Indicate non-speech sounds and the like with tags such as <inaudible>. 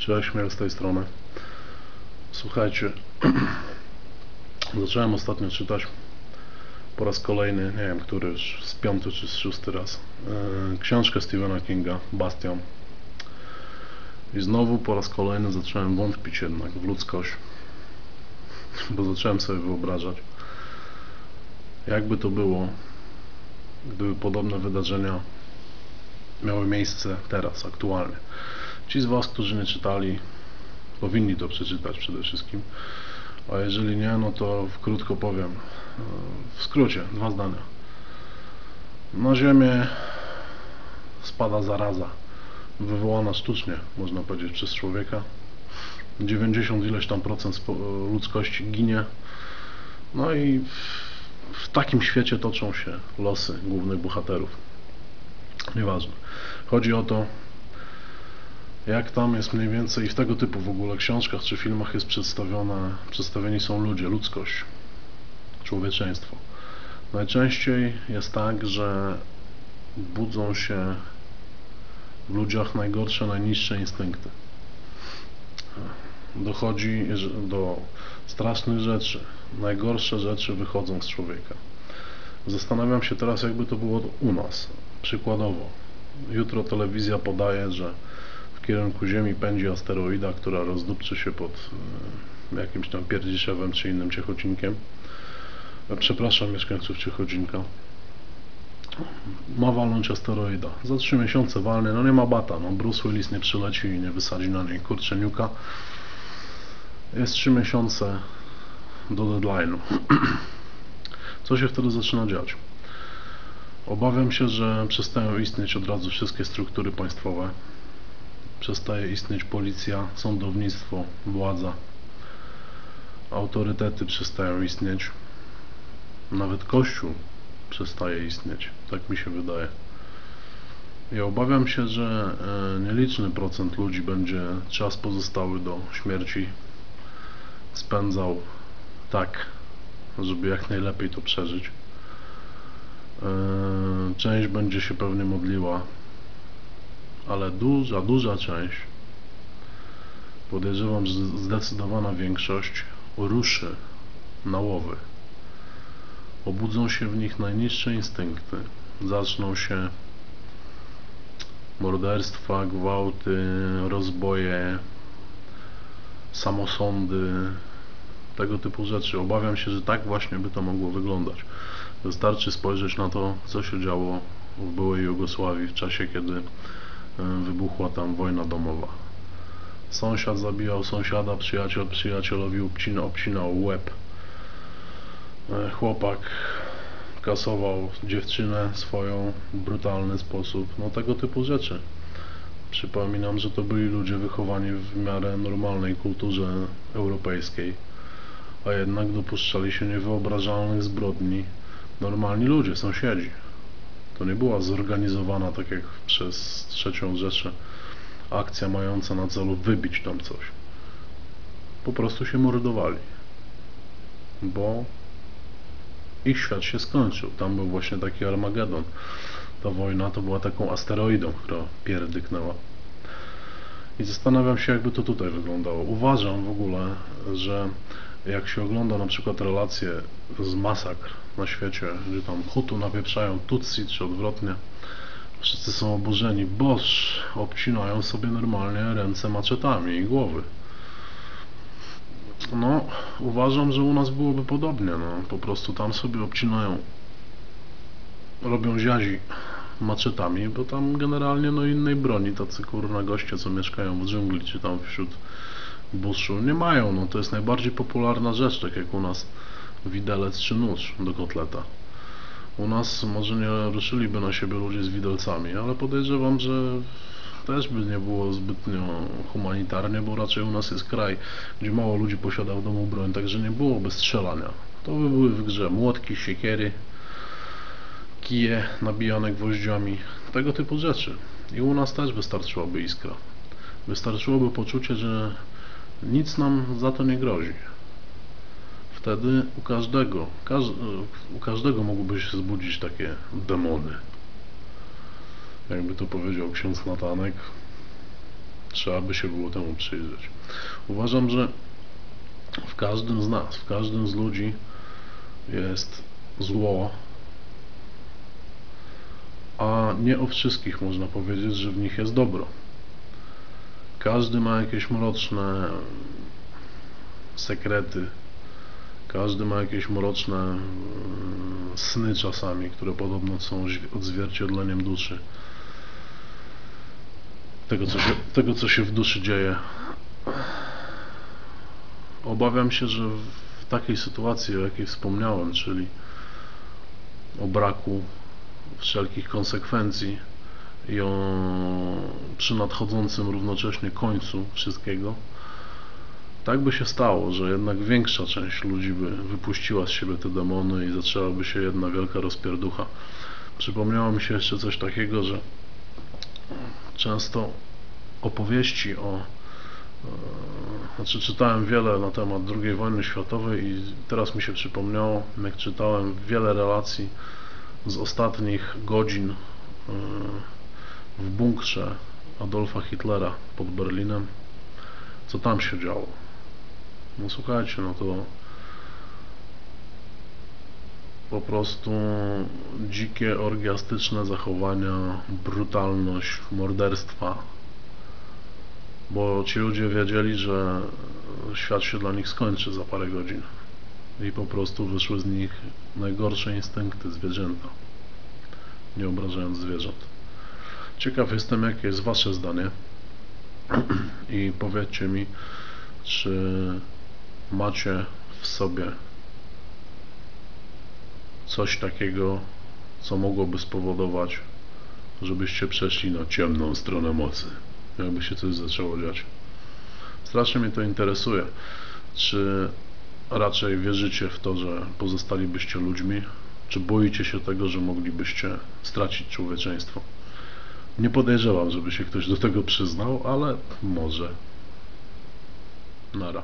Cześć, Miel z tej strony. Słuchajcie, <clears throat> zacząłem ostatnio czytać po raz kolejny, nie wiem który już, z piąty czy z szósty raz, yy, książkę Stephena Kinga, Bastion. I znowu po raz kolejny zacząłem wątpić jednak w ludzkość, <laughs> bo zacząłem sobie wyobrażać, jakby to było, gdyby podobne wydarzenia miały miejsce teraz, aktualnie. Ci z Was, którzy nie czytali, powinni to przeczytać przede wszystkim. A jeżeli nie, no to krótko powiem. W skrócie, dwa zdania. Na Ziemię spada zaraza, wywołana sztucznie, można powiedzieć, przez człowieka. 90 ileś tam procent ludzkości ginie. No i w takim świecie toczą się losy głównych bohaterów. Nieważne. Chodzi o to, jak tam jest mniej więcej w tego typu w ogóle książkach czy filmach jest przedstawiona, przedstawieni są ludzie, ludzkość, człowieczeństwo. Najczęściej jest tak, że budzą się w ludziach najgorsze, najniższe instynkty. Dochodzi do strasznych rzeczy. Najgorsze rzeczy wychodzą z człowieka. Zastanawiam się teraz, jakby to było u nas. Przykładowo, jutro telewizja podaje, że w kierunku Ziemi pędzi asteroida, która rozdupczy się pod e, jakimś tam pierdziszewem czy innym Ciechocinkiem. E, przepraszam mieszkańców Ciechocinka. Ma walnąć asteroida. Za trzy miesiące walny, no nie ma bata, no Bruce Willis nie przyleci i nie wysadzi na niej kurczeniuka. Jest trzy miesiące do deadline'u. <clears throat> Co się wtedy zaczyna dziać? Obawiam się, że przestają istnieć od razu wszystkie struktury państwowe. Przestaje istnieć policja, sądownictwo, władza. Autorytety przestają istnieć. Nawet Kościół przestaje istnieć. Tak mi się wydaje. Ja obawiam się, że e, nieliczny procent ludzi będzie czas pozostały do śmierci spędzał tak, żeby jak najlepiej to przeżyć. E, część będzie się pewnie modliła, ale duża, duża część, podejrzewam, że zdecydowana większość ruszy na łowy. Obudzą się w nich najniższe instynkty. Zaczną się morderstwa, gwałty, rozboje, samosądy, tego typu rzeczy. Obawiam się, że tak właśnie by to mogło wyglądać. Wystarczy spojrzeć na to, co się działo w byłej Jugosławii w czasie, kiedy wybuchła tam wojna domowa. Sąsiad zabijał sąsiada, przyjaciel przyjacielowi obcinał, obcinał łeb. E, chłopak kasował dziewczynę swoją w brutalny sposób. No tego typu rzeczy. Przypominam, że to byli ludzie wychowani w miarę normalnej kulturze europejskiej, a jednak dopuszczali się niewyobrażalnych zbrodni normalni ludzie, sąsiedzi. To nie była zorganizowana, tak jak przez trzecią Rzeszę, akcja mająca na celu wybić tam coś. Po prostu się mordowali. Bo ich świat się skończył. Tam był właśnie taki Armagedon. Ta wojna to była taką asteroidą, która pierdyknęła. I zastanawiam się, jakby to tutaj wyglądało. Uważam w ogóle, że jak się ogląda na przykład relacje z masakr na świecie, gdzie tam Hutu napieprzają Tutsi, czy odwrotnie, wszyscy są oburzeni, boż obcinają sobie normalnie ręce maczetami i głowy. No, uważam, że u nas byłoby podobnie, no, po prostu tam sobie obcinają, robią ziazi maczetami, bo tam generalnie no innej broni, tacy kurna goście, co mieszkają w dżungli, czy tam wśród buszu, nie mają, no to jest najbardziej popularna rzecz, tak jak u nas widelec czy nóż do kotleta. U nas może nie ruszyliby na siebie ludzie z widelcami, ale podejrzewam, że też by nie było zbytnio humanitarnie, bo raczej u nas jest kraj, gdzie mało ludzi posiada w domu broń, także nie byłoby strzelania. To by były w grze młotki, siekiery, kije nabijane gwoździami, tego typu rzeczy. I u nas też wystarczyłaby iskra. Wystarczyłoby poczucie, że nic nam za to nie grozi. Wtedy u każdego, każ, u każdego mogłyby się zbudzić takie demony. Jakby to powiedział ksiądz Natanek. Trzeba by się było temu przyjrzeć. Uważam, że w każdym z nas, w każdym z ludzi jest zło, a nie o wszystkich można powiedzieć, że w nich jest dobro. Każdy ma jakieś mroczne sekrety, każdy ma jakieś mroczne mm, sny czasami, które podobno są odzwierciedleniem duszy. Tego co, się, tego, co się w duszy dzieje. Obawiam się, że w takiej sytuacji, o jakiej wspomniałem, czyli o braku wszelkich konsekwencji i o przy nadchodzącym równocześnie końcu wszystkiego, tak by się stało, że jednak większa część ludzi by wypuściła z siebie te demony i zaczęłaby się jedna wielka rozpierducha. Przypomniało mi się jeszcze coś takiego, że często opowieści o e, znaczy czytałem wiele na temat II wojny światowej i teraz mi się przypomniało, jak czytałem wiele relacji z ostatnich godzin e, w bunkrze Adolfa Hitlera pod Berlinem, co tam się działo. No słuchajcie, no to po prostu dzikie, orgiastyczne zachowania, brutalność, morderstwa, bo ci ludzie wiedzieli, że świat się dla nich skończy za parę godzin i po prostu wyszły z nich najgorsze instynkty zwierzęta, nie obrażając zwierząt. Ciekaw jestem, jakie jest Wasze zdanie <clears throat> i powiedzcie mi, czy macie w sobie coś takiego, co mogłoby spowodować, żebyście przeszli na ciemną stronę mocy, jakby się coś zaczęło dziać. Strasznie mnie to interesuje. Czy raczej wierzycie w to, że pozostalibyście ludźmi, czy boicie się tego, że moglibyście stracić człowieczeństwo? Nie podejrzewam, żeby się ktoś do tego przyznał, ale może. Nara.